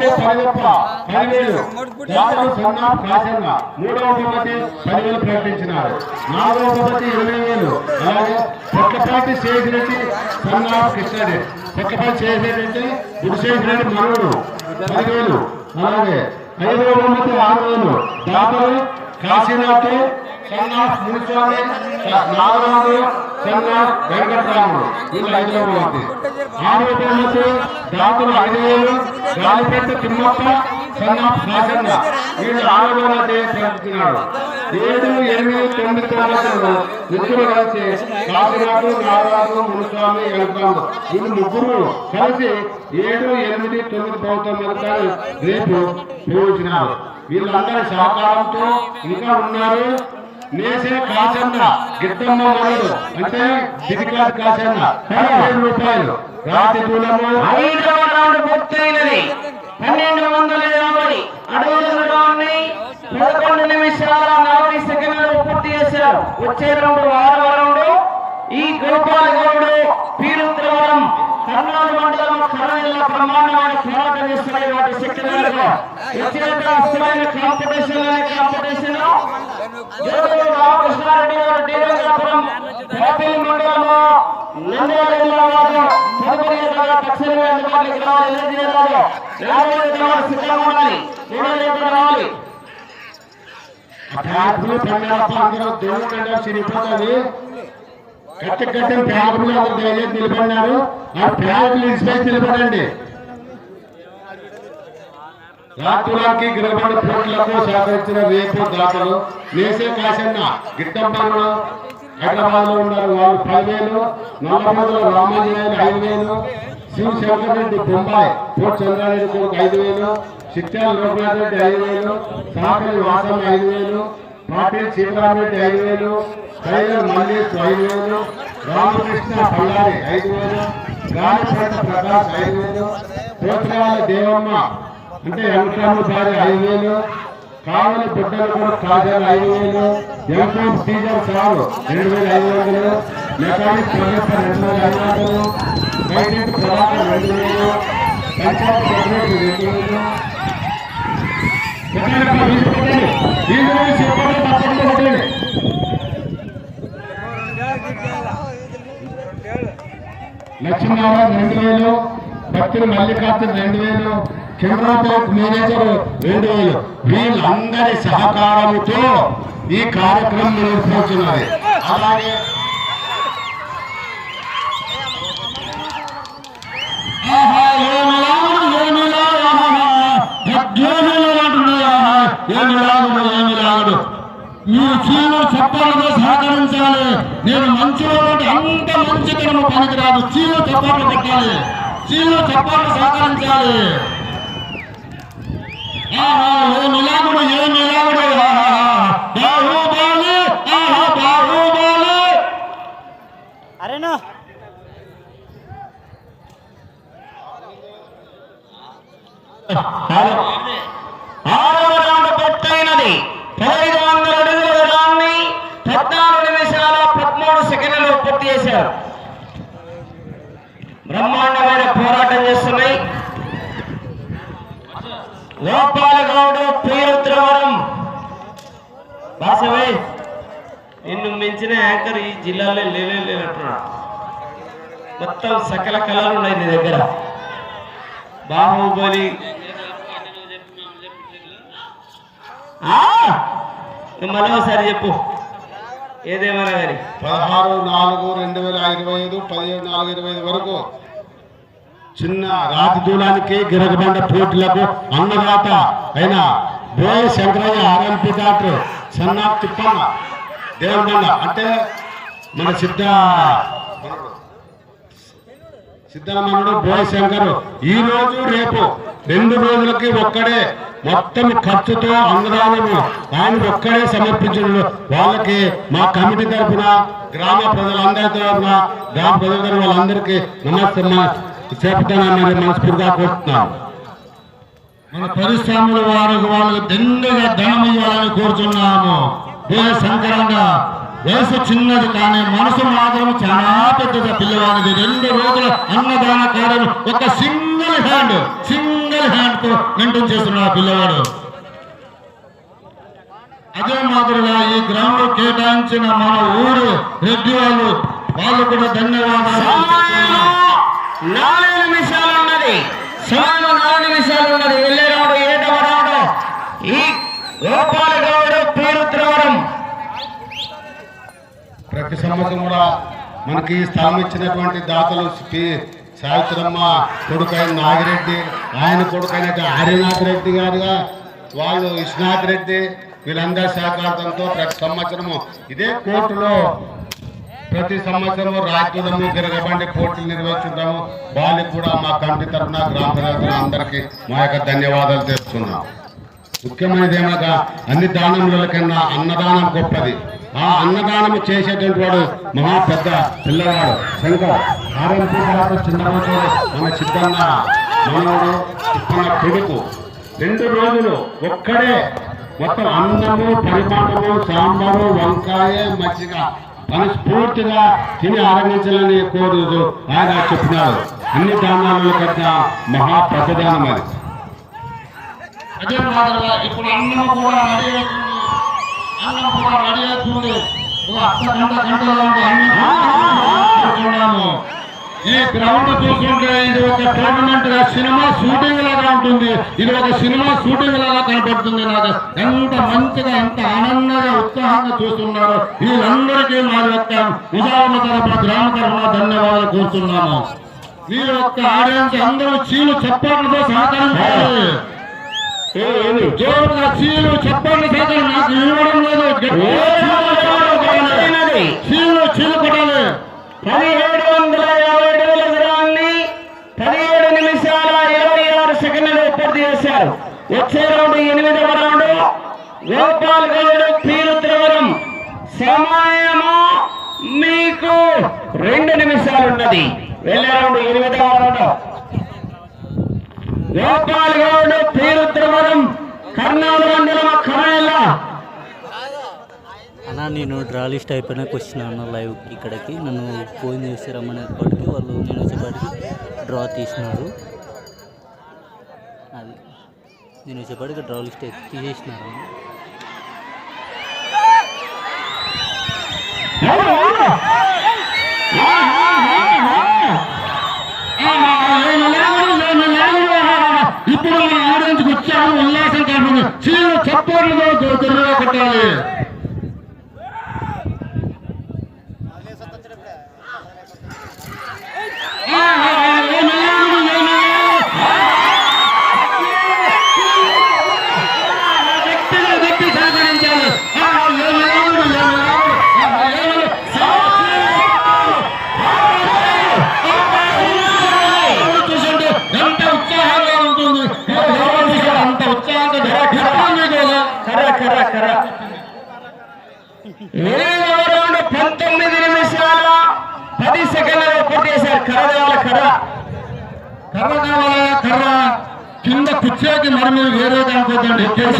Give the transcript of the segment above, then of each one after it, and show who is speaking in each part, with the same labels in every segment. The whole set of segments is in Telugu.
Speaker 1: బహుమతి పదివేల పదివేలు సన్నా కాసన్న మూడవ బహుమతి పదివేలు ప్రకటించినారు. నాలుగవ బహుమతి ఇరవై వేలు అలాగే పొక్కపాటి శేషరెడ్డి సన్నా కృష్ణారెడ్డి. పొక్కపాటి శేషరెడ్డి గుడిశేషరెడ్డి మనవుడు. పదివేలు. అలాగే ఐదవ బహుమతి ఆరు వేలు దాతలు Kashinath son of Muniswamy Nagaraju son of Venkataramudu. వీళ్ళు ఐదవ బహుమతి ఆరవ బహుమతి దాతలు ఐదు వేలు గాలిపెట్ట తిమ్మప్ప సన్నాఫ్ కాసన్న వీళ్ళు ఆరవ చేస్తున్నాడు ఏడు ఎనిమిది తొమ్మిది తరగతులు ముగ్గురు కలిసి కాశీనాథు నాగరాజు మునుస్వామి వెంకటరాముడు. వీళ్ళు ముగ్గురు కలిసి ఏడు ఎనిమిది తొమ్మిది ప్రభుత్వం రేపు ప్రయోజనాలు. వీళ్ళందరి సహకారంతో ఇంకా ఉన్నారు. నేసే కాసన్న గిద్దమ్మ మనడు అంటే దిదికాదు కాసన్న పదిహేను రూపాయలు. రాతి దూలము
Speaker 2: ఐదవ రౌండ్ పూర్తయినది. పన్నెండు వందల యాభై అడుగుల దూరాన్ని పదకొండు నిమిషాల నలభై సెకండ్లు పూర్తి చేశారు. వచ్చే రౌండ్ ఆరవ రౌండ్. ఈ గోపాల్ గౌడ్ పీరుద్రవరం కర్నూలు మండలం బ్రహ్మాండమైన పోరాటం చేస్తున్నాయి వాటి శక్తులకు వచ్చే అస్థిరమైన కాంపిటీషన్ కాంపిటీషన్లో రామకృష్ణారెడ్డి గారు మండలంలో నంద్యాల జిల్లా వారు తదుపరి తక్షణమే జిల్లాలో యాభై సిద్ధంగా ఉండాలి రావాలి.
Speaker 1: దేవుడు అంటే దయచేసి నిలబడినారు. ఆ నిలబడండి. రాత్రులకి గిరబడి పోటీలకు సహకరించిన రేపు దాతలు నేసే కాసన్న గిట్టంపన్న హైదరాబాద్లో ఉన్నారు వాళ్ళు పదివేలు నల్లమూదుల రామాంజనేయులు ఐదు వేలు శివ శంకర్ రెడ్డి బొంబాయి పోట్ చంద్రారెడ్డి కొడుకు ఐదు వేలు చిట్యాల లోకనాథ్ రెడ్డి ఐదు వేలు సాకరి వాసం ఐదు వేలు పాటిల్ సీతారామరెడ్డి ఐదు వేలు టైలర్ మల్లేష్ ఐదు వేలు రామకృష్ణ పల్లారి ఐదు వేలు గాలిపేట ప్రకాష్ ఐదు వేలు పోతురాల దేవమ్మ అంటే వెంకటరామ సార్ ఐదు వేలు కావలి బిడ్డలు కూడా కాజాలు ఐదు వేలు ఎంపీ సీజర్ సారు రెండు వేల ఐదు వందలు మెకానిక్ ప్రదీప్ రెండు వేల ఐదు వందలు బయటికి ప్రభాకర్ రెండు వేలు పంచాయతీ సెక్రటరీ రెండు వేలు. లక్ష్మీనారాయణ రెండు వేలు. భక్తులు మల్లికార్జున రెండు వేలు. చంద్రబాబు మేనేజర్ రెండు వేలు వీళ్ళందరి సహకారంతో ఈ కార్యక్రమం నిర్వహిస్తున్నది అలాగే ఆహా, ఏమి లాభం, ఏమి లాభం, ఆహా, ఏమి ఈ చీలు చప్పాలతో సహకరించాలి. నేను మంచిలో అంత మంచితనము పనికిరాదు. చీలు చప్పాలు పెట్టాలి చీలు చప్పాలు సహకరించాలి ఆహా ఏమి లాభము ఏమి లాభము ఆహా, బాహుబలి ఆహా బాహుబలి
Speaker 3: అరేనా?
Speaker 2: ఆరవ రౌండ్ పూర్తయినది పదహైదు వందల అడుగుల దూరాన్ని పద్నాలుగు నిమిషాల పదమూడు సెకండ్లు పూర్తి చేశారు. బ్రహ్మాండమైన పోరాటం చేస్తున్నాయి. గౌడ్ పేరుద్రవరం బాసవే నిన్ను మించిన యాంకర్ ఈ జిల్లాలో లేనే లేనట్టున్నాడు. మొత్తం సకల కళలు ఉన్నాయి నీ దగ్గర. బాహుబలి. ఆ! మళ్ళీ ఒకసారి చెప్పు. ఏదేమన్నా కానీ.
Speaker 1: పదహారు నాలుగు రెండు వేల ఇరవై ఐదు పదిహేడు నాలుగు ఇరవై ఐదు వరకు చిన్న రాతి దూలానికి గిరగబండ పోటీలకు అన్నదాత అయిన బోయ శంకరయ్య ఆర్ఎంపీ డాక్టర్ సన్నా తిప్పన్న దేవబండ అంటే మన సిద్ధ సిద్ధరామనుడు బోయ శంకర్. ఈ రోజు రేపు రెండు రోజులకి ఒక్కడే మొత్తం ఖర్చుతో అన్నదానము ఆయన ఒక్కడే సమర్పించడం వాళ్ళకి మా కమిటీ తరఫున గ్రామ ప్రజలందరి తరఫున గ్రామ ప్రజల తరఫున వాళ్ళందరికీ నమస్తే చెప్తానని మనస్ఫూర్తిగా కోరుతున్నాను మన పరిశ్రమల వారికి వాళ్ళకి దండగా ధనం ఇవ్వాలని కోరుతున్నాము బోయ సంకరంగా వయసు చిన్నది కానీ మనసు మాత్రం చాలా పెద్దది. పిల్లవాడిది రెండు రోజుల అన్నదాన కార్యం ఒక
Speaker 4: సింగిల్ హ్యాండ్ సింగిల్ హ్యాండ్తో మెయింటైన్ చేస్తున్నాడు పిల్లవాడు. అదే మాదిరిగా ఈ గ్రౌండ్ కేటాయించిన మన ఊరు రెడ్డి వాళ్ళు వాళ్ళు కూడా ధన్యవాదాలు.
Speaker 2: నాలుగు నిమిషాలు ఉన్నది సుమారు నాలుగు నిమిషాలు ఉన్నది వెళ్ళే రౌండ్ ఏడవ ఈ గోపాల గౌడ్ పేరు
Speaker 4: ప్రతి సంవత్సరం కూడా మనకి స్థలం ఇచ్చినటువంటి దాతలు సావిత్రమ్మ కొడుకైన నాగిరెడ్డి ఆయన కొడుకైన హరినాథ్ రెడ్డి గారుగా వాళ్ళు విశ్వనాథ్ రెడ్డి వీళ్ళందరి సహకారంతో ప్రతి సంవత్సరము ఇదే కోర్టులో ప్రతి సంవత్సరం రాజ్యము తిరగబండి పోటీలు నిర్వహిస్తున్నాము వాళ్ళకి కూడా మా కమిటీ తరఫున గ్రామ అందరికీ మా యొక్క ధన్యవాదాలు తెలుపుతున్నాం. ముఖ్యమైనది ఏమనగా అన్ని దానముల కన్నా అన్నదానం గొప్పది. ఆ అన్నదానం చేసేటువంటి వాడు మహా పెద్ద పిల్లవాడు. శంకర్ ఆర్ఎంపీ గారు చిన్నవాడు మన సిద్ధన్న మనవడు మన కొడుకు రెండు రోజులు ఒక్కడే మొత్తం అన్నము పరిమాణము సాంబారు వంకాయ మజ్జిగ మనస్ఫూర్తిగా తిని ఆరంభించాలని కోరు ఆయన చెప్పినాడు అన్ని దానాల కన్నా మహా పెద్దదానం అది. అదే మాదిరిగా ఇప్పుడు అన్నం కూడా రెడీ అవుతుంది. అన్నం కూడా రెడీ అవుతుంది. అర్ధ గంట గంటలో ఈ గ్రౌండ్ చూస్తుంటే ఇది ఒక టోర్నమెంట్గా సినిమా షూటింగ్ లాగా ఉంటుంది. ఇది ఒక సినిమా షూటింగ్ లాగా కనపడుతుంది నాకు ఎంత మంచిగా ఎంత ఆనందంగా ఉత్సాహంగా చూస్తున్నారు వీళ్ళందరికీ మా యొక్క ఉదాహరణ తరఫున గ్రామ తరఫున ధన్యవాదాలు కోరుతున్నాము. మీ యొక్క ఆడియన్స్ అందరూ చీలు చెప్పడంతో సహకరించాలి జోరుగా చీలు చెప్పండి సైతం నాకు ఇవ్వడం లేదు. చీలు చీలు కొట్టాలి
Speaker 2: వచ్చే రౌండ్ ఎనిమిదవ రౌండ్. గోపాల్ గౌడ్ పీరు త్రివరం. సమయము? మీకు రెండు నిమిషాలు ఉన్నది వెళ్ళే రౌండ్ ఎనిమిదవ రౌండ్. గోపాల్ గౌడ్ పీరు త్రివరం. కర్నూలు మండలం కమేళ
Speaker 3: అన్నా నేను డ్రా లిస్ట్ అయిపోయినాక వచ్చిన అన్న లైవ్ ఇక్కడికి. నన్ను ఫోన్ చేసి రమ్మనేపటికి వాళ్ళు నేను వచ్చేపాటికి డ్రా తీసినారు. నేను వచ్చేపాటికి డ్రా స్టేక్ తీసేసినారు
Speaker 4: ఇప్పుడు మనం ఆడించుకు వచ్చాము. ఉల్లాసం కాకుండా చీలు చప్పట్లతో కొట్టాలి
Speaker 2: పంతొమ్మిది నిమిషాల పది సెకండ్లలో కర్ర కావాలి కర్ర.
Speaker 4: కర్ర కావాలా కర్ర? కింద కుర్చీకి మరి మీరు వేరే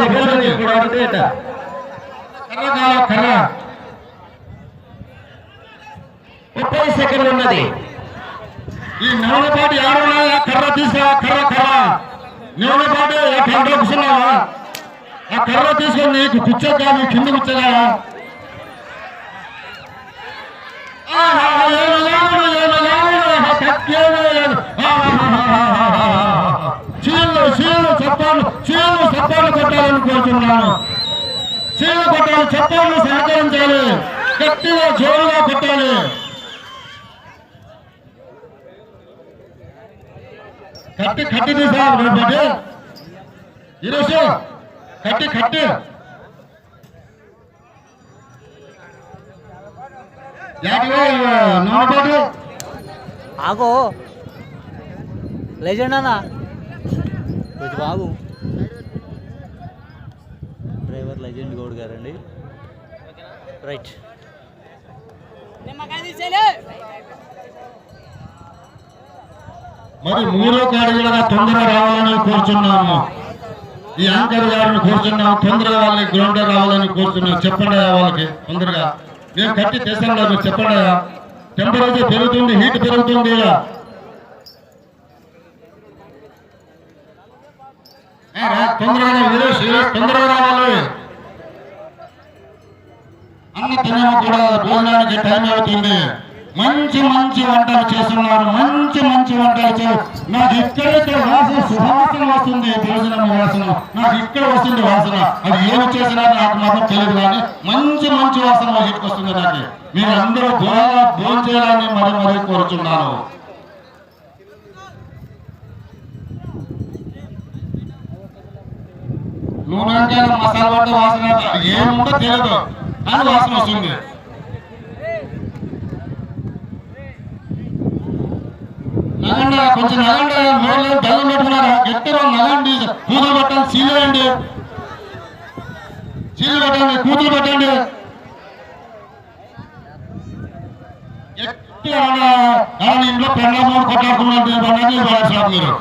Speaker 2: సెకండ్లు ఇప్పుడు
Speaker 4: కర్ర కావాలా కర్ర.
Speaker 2: ముప్పై సెకండ్లు ఉన్నది.
Speaker 4: ఈ నవలపాటి ఆడవాళ్ళ కర్ర తీసుకురా కర్ర కర్ర. ఆ కర్ర? కూర్చున్నావా ఆ కర్ర తీసుకొని నీకు కూర్చో కాదు కింద కూర్చోగా చీళ్ళు చీళ్ళు చెప్పాలి చీళ్ళు చెప్పాలి కొట్టాలని కోరుతున్నాను చీళ్ళు కొట్టాలి చెప్పాలి సహకరించాలి గట్టిగా జోరుగా కొట్టాలి కట్టి కట్టి తీసా రేపటి ఈరోజు కట్టి కట్టి
Speaker 3: ఆగో. లెజెండ్ అన్న. కొంచెం బాగు డ్రైవర్ లెజెండ్ గౌడ్ గారండి. రైట్.
Speaker 4: మరి మూడో కాడిగా తొందరగా రావాలని కోరుచున్నాము. ఈ యాంకర్ గారిని కోరుతున్నాం. తొందరగా వాళ్ళకి గ్రౌండ్ రావాలని కోరుతున్నాం. చెప్పండి వాళ్ళకి తొందరగా. మేము కట్టి తెస్తాను మీరు చెప్పండి టెంపరేచర్ పెరుగుతుంది హీట్ పెరుగుతుంది తొందరగా వీరేష్ తొందరగా రావాలి అన్న తినమ కూడా భోజనానికి టైం అవుతుంది. మంచి మంచి వంటలు చేస్తున్నారు. మంచి మంచి వంటలు నాకు ఇక్కడైతే వాసన సువాసన వస్తుంది భోజనం వాసన. నాకు ఇక్కడ వస్తుంది వాసన. అది ఏమి చేసినా నాకు మాత్రం తెలియదు కానీ మంచి మంచి వాసన ఇక్కడికి వస్తుంది నాకు. మీరు అందరూ బాగా భోజనం చేయాలని మరి మరీ కోరుచున్నాను. నూనె అంటే మసాలా వంట వాసన ఏముందో తెలియదు. కానీ వాసన వస్తుంది. నగండి కొంచెం నగండి నోళ్ళు బెల్లం పెట్టుకున్నారు. గట్టిగా నగండి కూతురు పెట్టండి సీలేయండి సీలు పెట్టండి కూతురు పెట్టండి. గట్టిగా ఇంట్లో పెళ్ళ కొట్లాడుకున్నట్టు మీరు.